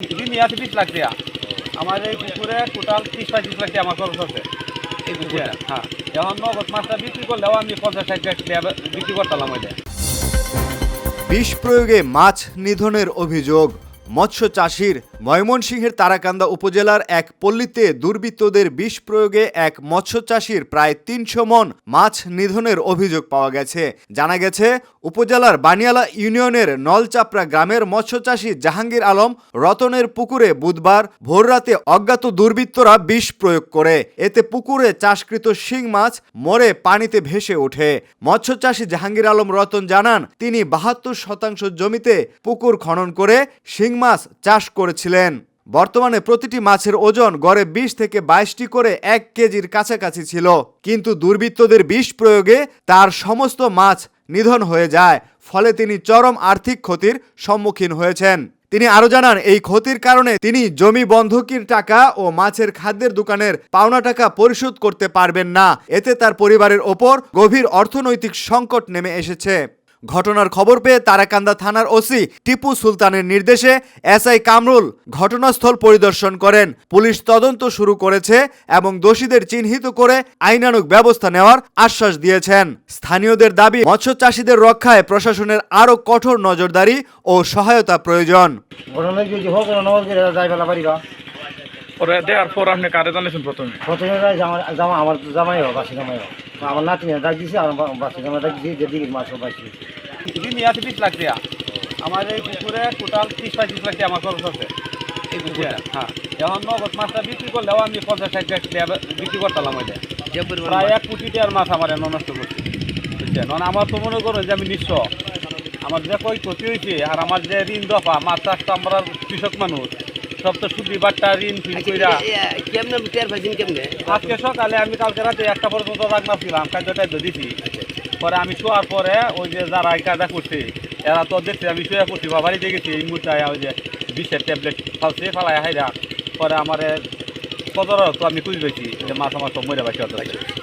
ঋণই আছে বিশ লাখ টাকা আমার এই পুকুরে টোটাল ত্রিশ পঁয়ত্রিশ লাখ আমার খরচ আছে। এই পুকুরে হ্যাঁ। এখন নগদ মাছটা বিক্রি করলেও আমি পঞ্চাশ ষাট লাখ বিক্রি করতাম ওইটা বিষ প্রয়োগে মাছ নিধনের অভিযোগ মৎস্য চাষির ময়মনসিংহের তারাকান্দা উপজেলার এক পল্লীতে দুর্বৃত্তদের বিষ প্রয়োগে এক মৎস্য চাষির প্রায় তিনশো মন মাছ নিধনের অভিযোগ পাওয়া গেছে। জানা গেছে, উপজেলার বানিয়ালা ইউনিয়নের নলচাপড়া গ্রামের মৎস্য চাষি জাহাঙ্গীর আলম রতনের পুকুরে বুধবার ভোররাতে অজ্ঞাত দুর্বৃত্তরা বিষ প্রয়োগ করে। এতে পুকুরে চাষকৃত শিং মাছ মরে পানিতে ভেসে ওঠে। মৎস্য চাষি জাহাঙ্গীর আলম রতন জানান, তিনি বাহাত্তর শতাংশ জমিতে পুকুর খনন করে শিং মাছ চাষ করেছিলেন। বর্তমানে প্রতিটি মাছের ওজন গড়ে বিশ থেকে বাইশটি করে এক কেজির কাছাকাছি ছিল। কিন্তু দুর্বৃত্তদের বিষ প্রয়োগে তার সমস্ত মাছ নিধন হয়ে যায়। ফলে তিনি চরম আর্থিক ক্ষতির সম্মুখীন হয়েছেন। তিনি আরও জানান, এই ক্ষতির কারণে তিনি জমি বন্ধকির টাকা ও মাছের খাদ্যের দোকানের পাওনা টাকা পরিশোধ করতে পারবেন না। এতে তার পরিবারের ওপর গভীর অর্থনৈতিক সংকট নেমে এসেছে। ঘটনার খবর পেয়ে তারাকান্দা থানার ওসি টিপু সুলতানের নির্দেশে এসআই কামরুল ঘটনাস্থল পরিদর্শন করেন। পুলিশ তদন্ত শুরু করেছে এবং দোষীদের চিহ্নিত করে আইনানুগ ব্যবস্থা নেওয়ার আশ্বাস দিয়েছেন। স্থানীয়দের দাবি, মৎস্য চাষীদের রক্ষায় প্রশাসনের আরও কঠোর নজরদারি ও সহায়তা প্রয়োজন। পরে দেওয়ার পর আপনি কারে জানিয়েছেন প্রথমে? প্রথমে জামা জামা আমার জামাই হোক বাসি জামাই হোক। আমার নাতি ডাক দিছে আর বাসি জামাই ডাক দিয়েছে যে দিকে মাছ ঋণই আছে বিশ লাখ টাকা আমার এই পুকুরে টোটাল ত্রিশ পঁয়ত্রিশ লাখ আমার খরচ আছে। এই পুকুরে হ্যাঁ। এখন নগদ মাছটা বিক্রি করলেও আমি পঞ্চাশ ষাট লাখ টাকা বিক্রি করতাম ওইটা প্রায় এক কোটি টাকার মাছ আমার এনে নষ্ট করছে। বুঝছেন? মানে আমার তো মনে করুন যে আমি নিঃস্ব। আমার যে কই ক্ষতি হয়েছে আর আমার যে ঋণ দফা মাছ চাষ তো আমরা কৃষক মানুষ। সব তো সুদি বাট্টা ঋণ ফিন কইরা। কেমনে টের পাইছেন কেমনে? আজকে সকালে আমি কালকে রাতে একটা পর্যন্ত রাখনা ছিলাম খাদ্যটাই তো দিছি। পরে আমি শোয়ার পরে ওই যে যারা এই কাজটা করছে এরা তো দেখছে আমি শুয়ে করছি বা বাড়িতে গেছি এই মুহূর্তে ওই যে বিষের ট্যাবলেট ফালছে ফালাই হাইরা পরে আমার কদর তো আমি খুঁজ পেয়েছি যে মাছ আমার সব মরে বাকি